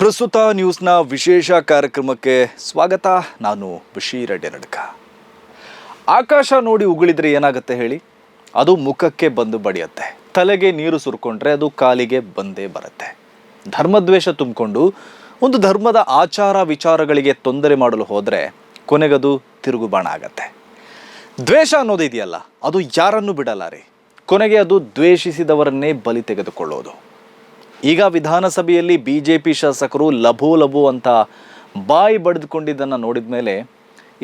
ಪ್ರಸ್ತುತ ನ್ಯೂಸ್ನ ವಿಶೇಷ ಕಾರ್ಯಕ್ರಮಕ್ಕೆ ಸ್ವಾಗತ. ನಾನು ಬಶೀರ ಅಡ್ಯನಡ್ಕ. ಆಕಾಶ ನೋಡಿ ಉಗುಳಿದ್ರೆ ಏನಾಗುತ್ತೆ ಹೇಳಿ? ಅದು ಮುಖಕ್ಕೆ ಬಂದು ಬಡಿಯತ್ತೆ. ತಲೆಗೆ ನೀರು ಸುರ್ಕೊಂಡ್ರೆ ಅದು ಕಾಲಿಗೆ ಬಂದೇ ಬರುತ್ತೆ. ಧರ್ಮದ್ವೇಷ ತುಂಬಿಕೊಂಡು ಒಂದು ಧರ್ಮದ ಆಚಾರ ವಿಚಾರಗಳಿಗೆ ತೊಂದರೆ ಮಾಡಲು ಹೋದರೆ ಕೊನೆಗದು ತಿರುಗುಬಾಣ ಆಗತ್ತೆ. ದ್ವೇಷ ಅನ್ನೋದು ಇದೆಯಲ್ಲ, ಅದು ಯಾರನ್ನು ಬಿಡಲ್ಲ ರೀ. ಕೊನೆಗೆ ಅದು ದ್ವೇಷಿಸಿದವರನ್ನೇ ಬಲಿ ತೆಗೆದುಕೊಳ್ಳೋದು. ಈಗ ವಿಧಾನಸಭೆಯಲ್ಲಿ ಬಿ ಜೆ ಪಿ ಶಾಸಕರು ಲಭೋ ಲಭೋ ಅಂತ ಬಾಯಿ ಬಡಿದುಕೊಂಡಿದ್ದನ್ನು ನೋಡಿದ ಮೇಲೆ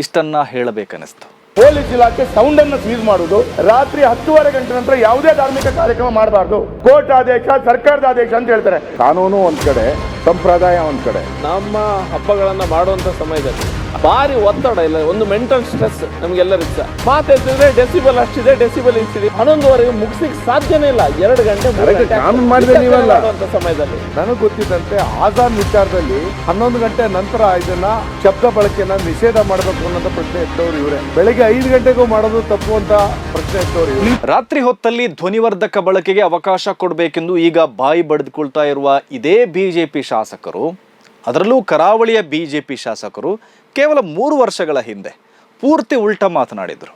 ಇಷ್ಟನ್ನ ಹೇಳಬೇಕನ್ನಿಸ್ತು. ಪೊಲೀಸ್ ಇಲಾಖೆ ಸೌಂಡ್ ಅನ್ನು ಸೀಸ್ ಮಾಡುವುದು ರಾತ್ರಿ ಹತ್ತುವರೆ ಗಂಟೆ ನಂತರ ಯಾವುದೇ ಧಾರ್ಮಿಕ ಕಾರ್ಯಕ್ರಮ ಮಾಡಬಾರ್ದು. ಕೋರ್ಟ್ ಆದೇಶ ಸರ್ಕಾರದ ಆದೇಶ ಅಂತ ಹೇಳ್ತಾರೆ. ಕಾನೂನು ಒಂದ್ ಕಡೆ ಸಂಪ್ರದಾಯ ಒಂದ್ ಕಡೆ. ನಮ್ಮ ಹಬ್ಬಗಳನ್ನ ಮಾಡುವಂತ ಸಮಯದಲ್ಲಿ ಭಾರಿ ಒತ್ತಡ ಇಲ್ಲ ಒಂದು ಮೆಂಟಲ್ ಸ್ಟ್ರೆಸ್ ನಮಗೆಲ್ಲ ಸಹ. ಮಾತಾಡ್ತಿದ್ರೆ ಡೆಸಿಬಲ್ ಅಷ್ಟಿದೆ ಡೆಸಿಬಲ್ ಇಷ್ಟಿದೆ ಹನ್ನೊಂದುವರೆಗೆ ಮುಗಿಸ್ಲಿಕ್ಕೆ ಸಾಧ್ಯನೇ ಇಲ್ಲ. ಎರಡು ಗಂಟೆ ಸಮಯದಲ್ಲಿ. ನನಗೆ ಗೊತ್ತಿದ್ದಂತೆ ಆಜಾನ್ ವಿಚಾರದಲ್ಲಿ ಹನ್ನೊಂದು ಗಂಟೆ ನಂತರ ಇದನ್ನ ಶಬ್ದ ಬಳಕೆಯನ್ನ ನಿಷೇಧ ಮಾಡಬೇಕು ಅನ್ನೋ ಪ್ರಶ್ನೆ ಇಟ್ಟವ್ರು ಇವರೇ. ಬೆಳಗ್ಗೆ ಐದು ಗಂಟೆಗೂ ಮಾಡೋದು ತಪ್ಪು ಅಂತ ಪ್ರಶ್ನೆ ಎತ್ತವ್ರು ಇವ್ರು. ರಾತ್ರಿ ಹೊತ್ತಲ್ಲಿ ಧ್ವನಿವರ್ಧಕ ಬಳಕೆಗೆ ಅವಕಾಶ ಕೊಡಬೇಕೆಂದು ಈಗ ಬಾಯಿ ಬಡಿದುಕೊಳ್ತಾ ಇರುವ ಇದೇ ಬಿಜೆಪಿ ಶಾಸಕರು ಅದರಲ್ಲೂ ಕರಾವಳಿಯ ಬಿಜೆಪಿ ಶಾಸಕರು ಕೇವಲ ಮೂರು ವರ್ಷಗಳ ಹಿಂದೆ ಪೂರ್ತಿ ಉಲ್ಟ ಮಾತನಾಡಿದರು.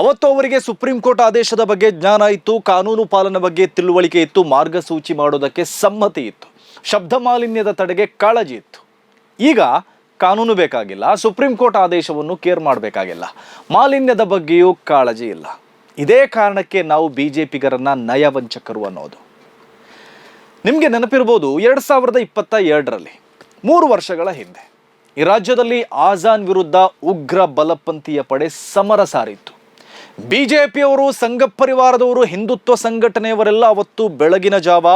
ಅವತ್ತು ಅವರಿಗೆ ಸುಪ್ರೀಂ ಕೋರ್ಟ್ ಆದೇಶದ ಬಗ್ಗೆ ಜ್ಞಾನ ಇತ್ತು, ಕಾನೂನು ಪಾಲನೆ ಬಗ್ಗೆ ತಿಳುವಳಿಕೆ ಇತ್ತು, ಮಾರ್ಗಸೂಚಿ ಮಾಡೋದಕ್ಕೆ ಸಮ್ಮತಿ ಇತ್ತು, ಶಬ್ದ ಮಾಲಿನ್ಯದ ತಡೆಗೆ ಕಾಳಜಿ ಇತ್ತು. ಈಗ ಕಾನೂನು ಬೇಕಾಗಿಲ್ಲ, ಸುಪ್ರೀಂ ಕೋರ್ಟ್ ಆದೇಶವನ್ನು ಕೇರ್ ಮಾಡಬೇಕಾಗಿಲ್ಲ, ಮಾಲಿನ್ಯದ ಬಗ್ಗೆಯೂ ಕಾಳಜಿ ಇಲ್ಲ. ಇದೇ ಕಾರಣಕ್ಕೆ ನಾವು ಬಿ ಜೆ ಪಿಗರನ್ನು ನಯವಂಚಕರು ಅನ್ನೋದು. ನಿಮಗೆ ನೆನಪಿರ್ಬೋದು, ಎರಡು ಸಾವಿರದ ಇಪ್ಪತ್ತ ಎರಡರಲ್ಲಿ, ಮೂರು ವರ್ಷಗಳ ಹಿಂದೆ. ಈ ರಾಜ್ಯದಲ್ಲಿ ಆಜಾನ್ ವಿರುದ್ಧ ಉಗ್ರ ಬಲಪಂಥೀಯ ಪಡೆ ಸಮರ ಸಾರಿತ್ತು. ಬಿಜೆಪಿಯವರು ಸಂಘ ಪರಿವಾರದವರು ಹಿಂದುತ್ವ ಸಂಘಟನೆಯವರೆಲ್ಲ ಅವತ್ತು ಬೆಳಗಿನ ಜಾವ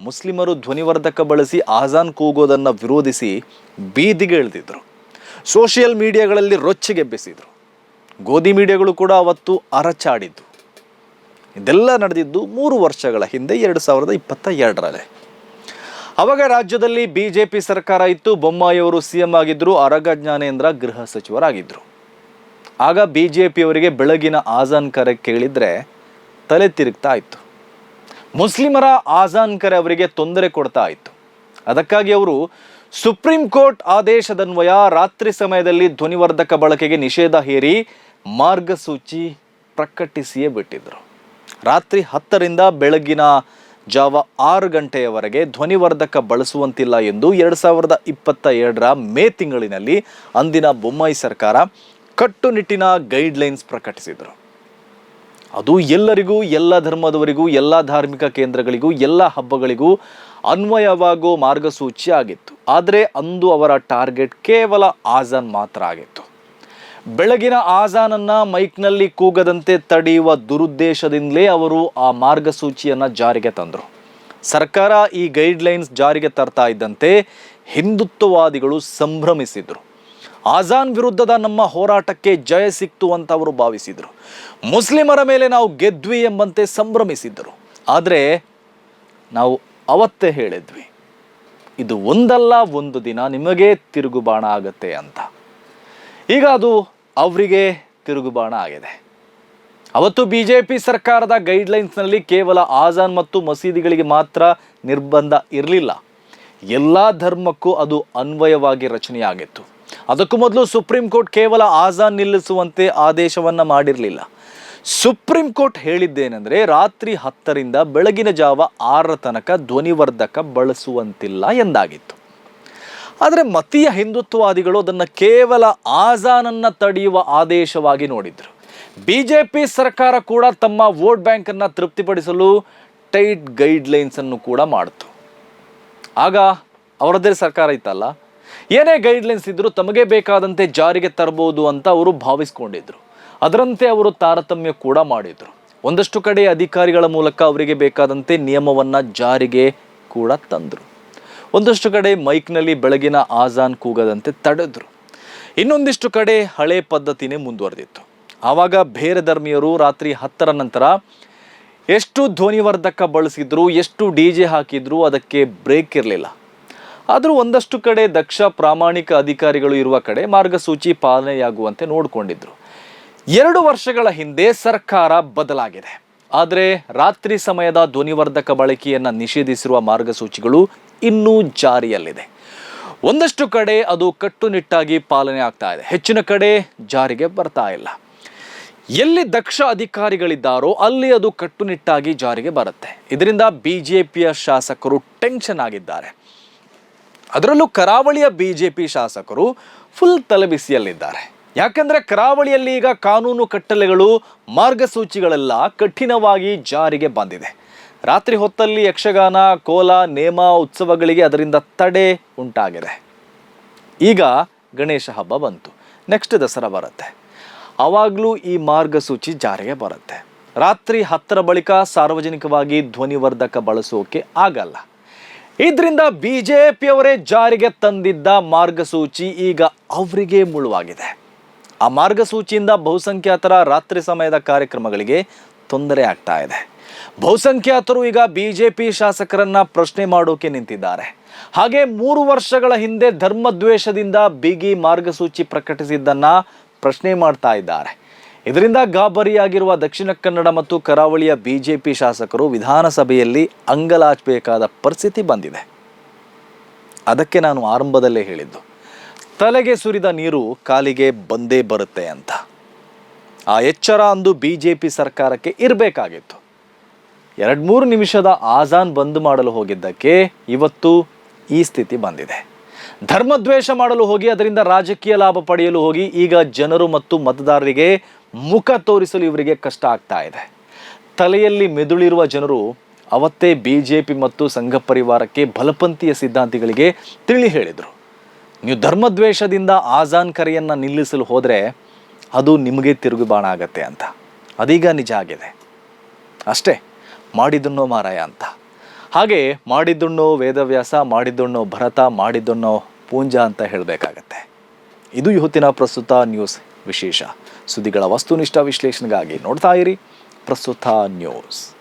ಮುಸ್ಲಿಮರು ಧ್ವನಿವರ್ಧಕ ಬಳಸಿ ಆಜಾನ್ ಕೂಗೋದನ್ನು ವಿರೋಧಿಸಿ ಬೀದಿಗೆ ಇಳಿದಿದ್ರು. ಸೋಷಿಯಲ್ ಮೀಡಿಯಾಗಳಲ್ಲಿ ರೊಚ್ಚಿಗೆಬ್ಬಿಸಿದ್ರು ಗೋಧಿ ಮೀಡಿಯಾಗಳು ಕೂಡ ಅವತ್ತು ಅರಚಾಡಿದ್ದು. ಇದೆಲ್ಲ ನಡೆದಿದ್ದು ಮೂರು ವರ್ಷಗಳ ಹಿಂದೆ, ಎರಡು ಸಾವಿರದ ಇಪ್ಪತ್ತ ಎರಡರಲ್ಲಿ. ಅವಾಗ ರಾಜ್ಯದಲ್ಲಿ ಬಿಜೆಪಿ ಸರ್ಕಾರ ಇತ್ತು, ಬೊಮ್ಮಾಯಿಯವರು ಸಿಎಂ ಆಗಿದ್ದರು ಅರಗ ಜ್ಞಾನೇಂದ್ರ ಗೃಹ ಸಚಿವರಾಗಿದ್ದರು ಆಗ ಬಿ ಜೆ ಪಿಯವರಿಗೆ ಬೆಳಗಿನ ಆಜಾನ್ ಕರೆ ಕೇಳಿದರೆ ತಲೆ ತಿರುಗ್ತಾ ಇತ್ತು. ಮುಸ್ಲಿಮರ ಆಜಾನ್ ಕರೆ ಅವರಿಗೆ ತೊಂದರೆ ಕೊಡ್ತಾ ಇತ್ತು. ಅದಕ್ಕಾಗಿ ಅವರು ಸುಪ್ರೀಂ ಕೋರ್ಟ್ ಆದೇಶದನ್ವಯ ರಾತ್ರಿ ಸಮಯದಲ್ಲಿ ಧ್ವನಿವರ್ಧಕ ಬಳಕೆಗೆ ನಿಷೇಧ ಹೇರಿ ಮಾರ್ಗಸೂಚಿ ಪ್ರಕಟಿಸಿಯೇ ಬಿಟ್ಟಿದ್ರು. ರಾತ್ರಿ ಹತ್ತರಿಂದ ಬೆಳಗಿನ ಜಾವ ಆರು ಗಂಟೆಯವರೆಗೆ ಧ್ವನಿವರ್ಧಕ ಬಳಸುವಂತಿಲ್ಲ ಎಂದು ಎರಡು ಸಾವಿರದ ಇಪ್ಪತ್ತ ಎರಡರ ಮೇ ತಿಂಗಳಿನಲ್ಲಿ ಅಂದಿನ ಬೊಮ್ಮಾಯಿ ಸರ್ಕಾರ ಕಟ್ಟುನಿಟ್ಟಿನ ಗೈಡ್ಲೈನ್ಸ್ ಪ್ರಕಟಿಸಿದರು. ಅದು ಎಲ್ಲರಿಗೂ, ಎಲ್ಲ ಧರ್ಮದವರಿಗೂ, ಎಲ್ಲ ಧಾರ್ಮಿಕ ಕೇಂದ್ರಗಳಿಗೂ, ಎಲ್ಲ ಹಬ್ಬಗಳಿಗೂ ಅನ್ವಯವಾಗೋ ಮಾರ್ಗಸೂಚಿ ಆಗಿತ್ತು. ಆದರೆ ಅಂದು ಅವರ ಟಾರ್ಗೆಟ್ ಕೇವಲ ಆಜಾನ್ ಮಾತ್ರ ಆಗಿತ್ತು. ಬೆಳಗಿನ ಆಜಾನನ್ನ ಮೈಕ್ನಲ್ಲಿ ಕೂಗದಂತೆ ತಡೆಯುವ ದುರುದ್ದೇಶದಿಂದಲೇ ಅವರು ಆ ಮಾರ್ಗಸೂಚಿಯನ್ನು ಜಾರಿಗೆ ತಂದರು. ಸರ್ಕಾರ ಈ ಗೈಡ್ಲೈನ್ಸ್ ಜಾರಿಗೆ ತರ್ತಾ ಇದ್ದಂತೆ ಹಿಂದುತ್ವವಾದಿಗಳು ಸಂಭ್ರಮಿಸಿದರು. ಆಜಾನ್ ವಿರುದ್ಧದ ನಮ್ಮ ಹೋರಾಟಕ್ಕೆ ಜಯ ಸಿಕ್ತು ಅಂತ ಅವರು ಭಾವಿಸಿದರು. ಮುಸ್ಲಿಮರ ಮೇಲೆ ನಾವು ಗೆದ್ವಿ ಎಂಬಂತೆ ಸಂಭ್ರಮಿಸಿದ್ದರು ಆದರೆ ನಾವು ಅವತ್ತೇ ಹೇಳಿದ್ವಿ, ಇದು ಒಂದಲ್ಲ ಒಂದು ದಿನ ನಿಮಗೆ ತಿರುಗುಬಾಣ ಆಗತ್ತೆ ಅಂತ. ಈಗ ಅದು ಅವರಿಗೆ ತಿರುಗುಬಾಣ ಆಗಿದೆ. ಅವತ್ತು ಬಿ ಜೆ ಪಿ ಸರ್ಕಾರದ ಗೈಡ್ಲೈನ್ಸ್ನಲ್ಲಿ ಕೇವಲ ಆಜಾನ್ ಮತ್ತು ಮಸೀದಿಗಳಿಗೆ ಮಾತ್ರ ನಿರ್ಬಂಧ ಇರಲಿಲ್ಲ. ಎಲ್ಲ ಧರ್ಮಕ್ಕೂ ಅದು ಅನ್ವಯವಾಗಿ ರಚನೆಯಾಗಿತ್ತು. ಅದಕ್ಕೂ ಮೊದಲು ಸುಪ್ರೀಂ ಕೋರ್ಟ್ ಕೇವಲ ಆಜಾನ್ ನಿಲ್ಲಿಸುವಂತೆ ಆದೇಶವನ್ನು ಮಾಡಿರಲಿಲ್ಲ. ಸುಪ್ರೀಂ ಕೋರ್ಟ್ ಹೇಳಿದ್ದೇನೆಂದರೆ ರಾತ್ರಿ ಹತ್ತರಿಂದ ಬೆಳಗಿನ ಜಾವ ಆರರ ತನಕ ಧ್ವನಿವರ್ಧಕ ಬಳಸುವಂತಿಲ್ಲ ಎಂದಾಗಿತ್ತು. ಆದರೆ ಮತೀಯ ಹಿಂದುತ್ವವಾದಿಗಳು ಅದನ್ನು ಕೇವಲ ಆಜಾನನ್ನು ತಡೆಯುವ ಆದೇಶವಾಗಿ ನೋಡಿದ್ರು. ಬಿ ಜೆ ಪಿ ಸರ್ಕಾರ ಕೂಡ ತಮ್ಮ ವೋಟ್ ಬ್ಯಾಂಕನ್ನು ತೃಪ್ತಿಪಡಿಸಲು ಟೈಟ್ ಗೈಡ್ಲೈನ್ಸನ್ನು ಕೂಡ ಮಾಡಿತು. ಆಗ ಅವರದ್ದೇ ಸರ್ಕಾರ ಇತ್ತಲ್ಲ? ಏನೇ ಗೈಡ್ಲೈನ್ಸ್ ಇದ್ದರೂ ತಮಗೆ ಬೇಕಾದಂತೆ ಜಾರಿಗೆ ತರಬಹುದು ಅಂತ ಅವರು ಭಾವಿಸ್ಕೊಂಡಿದ್ರು. ಅದರಂತೆ ಅವರು ತಾರತಮ್ಯ ಕೂಡ ಮಾಡಿದರು. ಒಂದಷ್ಟು ಕಡೆ ಅಧಿಕಾರಿಗಳ ಮೂಲಕ ಅವರಿಗೆ ಬೇಕಾದಂತೆ ನಿಯಮವನ್ನು ಜಾರಿಗೆ ಕೂಡ ತಂದರು. ಒಂದಷ್ಟು ಕಡೆ ಮೈಕ್ನಲ್ಲಿ ಬೆಳಗಿನ ಆಜಾನ್ ಕೂಗದಂತೆ ತಡೆದ್ರು. ಇನ್ನೊಂದಿಷ್ಟು ಕಡೆ ಹಳೆ ಪದ್ಧತಿನೇ ಮುಂದುವರೆದಿತ್ತು. ಆವಾಗ ಬೇರೆ ಧರ್ಮೀಯರು ರಾತ್ರಿ ಹತ್ತರ ನಂತರ ಎಷ್ಟು ಧ್ವನಿವರ್ಧಕ ಬಳಸಿದ್ರು, ಎಷ್ಟು ಡಿ ಜೆ ಹಾಕಿದ್ರು ಅದಕ್ಕೆ ಬ್ರೇಕ್ ಇರಲಿಲ್ಲ. ಆದರೂ ಒಂದಷ್ಟು ಕಡೆ ದಕ್ಷ ಪ್ರಾಮಾಣಿಕ ಅಧಿಕಾರಿಗಳು ಇರುವ ಕಡೆ ಮಾರ್ಗಸೂಚಿ ಪಾಲನೆಯಾಗುವಂತೆ ನೋಡಿಕೊಂಡಿದ್ರು. ಎರಡು ವರ್ಷಗಳ ಹಿಂದೆ ಸರ್ಕಾರ ಬದಲಾಗಿದೆ. ಆದರೆ ರಾತ್ರಿ ಸಮಯದ ಧ್ವನಿವರ್ಧಕ ಬಳಕೆಯನ್ನು ನಿಷೇಧಿಸಿರುವ ಮಾರ್ಗಸೂಚಿಗಳು ಇನ್ನೂ ಜಾರಿಯಲ್ಲಿದೆ. ಒಂದಷ್ಟು ಕಡೆ ಅದು ಕಟ್ಟುನಿಟ್ಟಾಗಿ ಪಾಲನೆ ಆಗ್ತಾ ಇದೆ. ಹೆಚ್ಚಿನ ಕಡೆ ಜಾರಿಗೆ ಬರ್ತಾ ಇಲ್ಲ. ಎಲ್ಲಿ ದಕ್ಷ ಅಧಿಕಾರಿಗಳಿದ್ದಾರೋ ಅಲ್ಲಿ ಅದು ಕಟ್ಟುನಿಟ್ಟಾಗಿ ಜಾರಿಗೆ ಬರುತ್ತೆ. ಇದರಿಂದ ಬಿ ಜೆ ಪಿಯ ಶಾಸಕರು ಟೆನ್ಷನ್ ಆಗಿದ್ದಾರೆ. ಅದರಲ್ಲೂ ಕರಾವಳಿಯ ಬಿ ಜೆ ಪಿ ಶಾಸಕರು ಫುಲ್ ತಲೆಬಿಸಿಯಲ್ಲಿದ್ದಾರೆ. ಯಾಕಂದ್ರೆ ಕರಾವಳಿಯಲ್ಲಿ ಈಗ ಕಾನೂನು ಕಟ್ಟಲೆಗಳು ಮಾರ್ಗಸೂಚಿಗಳೆಲ್ಲ ಕಠಿಣವಾಗಿ ಜಾರಿಗೆ ಬಂದಿದೆ. ರಾತ್ರಿ ಹೊತ್ತಲ್ಲಿ ಯಕ್ಷಗಾನ, ಕೋಲ, ನೇಮ ಉತ್ಸವಗಳಿಗೆ ಅದರಿಂದ ತಡೆ ಉಂಟಾಗಿದೆ. ಈಗ ಗಣೇಶ ಹಬ್ಬ ಬಂತು. ನೆಕ್ಸ್ಟ್ ದಸರಾ ಬರುತ್ತೆ. ಆವಾಗಲೂ ಈ ಮಾರ್ಗಸೂಚಿ ಜಾರಿಗೆ ಬರುತ್ತೆ. ರಾತ್ರಿ ಹತ್ತರ ಬಳಿಕ ಸಾರ್ವಜನಿಕವಾಗಿ ಧ್ವನಿವರ್ಧಕ ಬಳಸೋಕೆ ಆಗಲ್ಲ. ಇದರಿಂದ ಬಿ ಜೆ ಪಿಯವರೇ ಜಾರಿಗೆ ತಂದಿದ್ದ ಮಾರ್ಗಸೂಚಿ ಈಗ ಅವರಿಗೆ ಮುಳುವಾಗಿದೆ. ಆ ಮಾರ್ಗಸೂಚಿಯಿಂದ ಬಹುಸಂಖ್ಯಾತರ ರಾತ್ರಿ ಸಮಯದ ಕಾರ್ಯಕ್ರಮಗಳಿಗೆ ತೊಂದರೆ ಆಗ್ತಾ ಇದೆ. ಬಹುಸಂಖ್ಯಾತರು ಈಗ ಬಿಜೆಪಿ ಶಾಸಕರನ್ನ ಪ್ರಶ್ನೆ ಮಾಡೋಕೆ ನಿಂತಿದ್ದಾರೆ. ಹಾಗೆ ಮೂರು ವರ್ಷಗಳ ಹಿಂದೆ ಧರ್ಮದ್ವೇಷದಿಂದ ಬಿಗಿ ಮಾರ್ಗಸೂಚಿ ಪ್ರಕಟಿಸಿದ್ದನ್ನ ಪ್ರಶ್ನೆ ಮಾಡ್ತಾ ಇದ್ದಾರೆ. ಇದರಿಂದ ಗಾಬರಿಯಾಗಿರುವ ದಕ್ಷಿಣ ಕನ್ನಡ ಮತ್ತು ಕರಾವಳಿಯ ಬಿಜೆಪಿ ಶಾಸಕರು ವಿಧಾನಸಭೆಯಲ್ಲಿ ಅಂಗಲಾಚಬೇಕಾದ ಪರಿಸ್ಥಿತಿ ಬಂದಿದೆ. ಅದಕ್ಕೆ ನಾನು ಆರಂಭದಲ್ಲೇ ಹೇಳಿದ್ದು. ತಲೆಗೆ ಸುರಿದ ನೀರು ಕಾಲಿಗೆ ಬಂದೇ ಬರುತ್ತೆ ಅಂತ. ಆ ಎಚ್ಚರ ಅಂದು ಬಿಜೆಪಿ ಸರ್ಕಾರಕ್ಕೆ ಇರಬೇಕಾಗಿತ್ತು. ಎರಡು ಮೂರು ನಿಮಿಷದ ಆಜಾನ್ ಬಂದ್ ಮಾಡಲು ಹೋಗಿದ್ದಕ್ಕೆ ಇವತ್ತು ಈ ಸ್ಥಿತಿ ಬಂದಿದೆ. ಧರ್ಮದ್ವೇಷ ಮಾಡಲು ಹೋಗಿ, ಅದರಿಂದ ರಾಜಕೀಯ ಲಾಭ ಪಡೆಯಲು ಹೋಗಿ, ಈಗ ಜನರು ಮತ್ತು ಮತದಾರರಿಗೆ ಮುಖ ತೋರಿಸಲು ಇವರಿಗೆ ಕಷ್ಟ ಆಗ್ತಾ ಇದೆ. ತಲೆಯಲ್ಲಿ ಮೆದುಳಿರುವ ಜನರು ಅವತ್ತೇ ಬಿ ಜೆ ಪಿ ಮತ್ತು ಸಂಘ ಪರಿವಾರಕ್ಕೆ ಬಲಪಂಥೀಯ ಸಿದ್ಧಾಂತಿಗಳಿಗೆ ತಿಳಿ ಹೇಳಿದರು. ನೀವು ಧರ್ಮದ್ವೇಷದಿಂದ ಆಜಾನ್ ಕರೆಯನ್ನು ನಿಲ್ಲಿಸಲು ಹೋದರೆ ಅದು ನಿಮಗೆ ತಿರುಗಿ ಬಾಣ ಆಗತ್ತೆ ಅಂತ. ಅದೀಗ ನಿಜ ಆಗಿದೆ. ಅಷ್ಟೇ. ಮಾಡಿದುಣ್ಣೋ ಮಾರಾಯ ಅಂತ. ಹಾಗೆ ಮಾಡಿದ್ದುಣ್ಣೋ ವೇದವ್ಯಾಸ ಮಾಡಿದ್ದುಣ್ಣೋ ಭರತ ಮಾಡಿದ್ದುಣ್ಣು ಪೂಂಜಾ ಅಂತ ಹೇಳಬೇಕಾಗತ್ತೆ. ಇದು ಇವತ್ತಿನ ಪ್ರಸ್ತುತ ನ್ಯೂಸ್ ವಿಶೇಷ. ಸುದ್ದಿಗಳ ವಸ್ತುನಿಷ್ಠ ವಿಶ್ಲೇಷಣೆಗಾಗಿ ನೋಡ್ತಾ ಇರಿ ಪ್ರಸ್ತುತ ನ್ಯೂಸ್.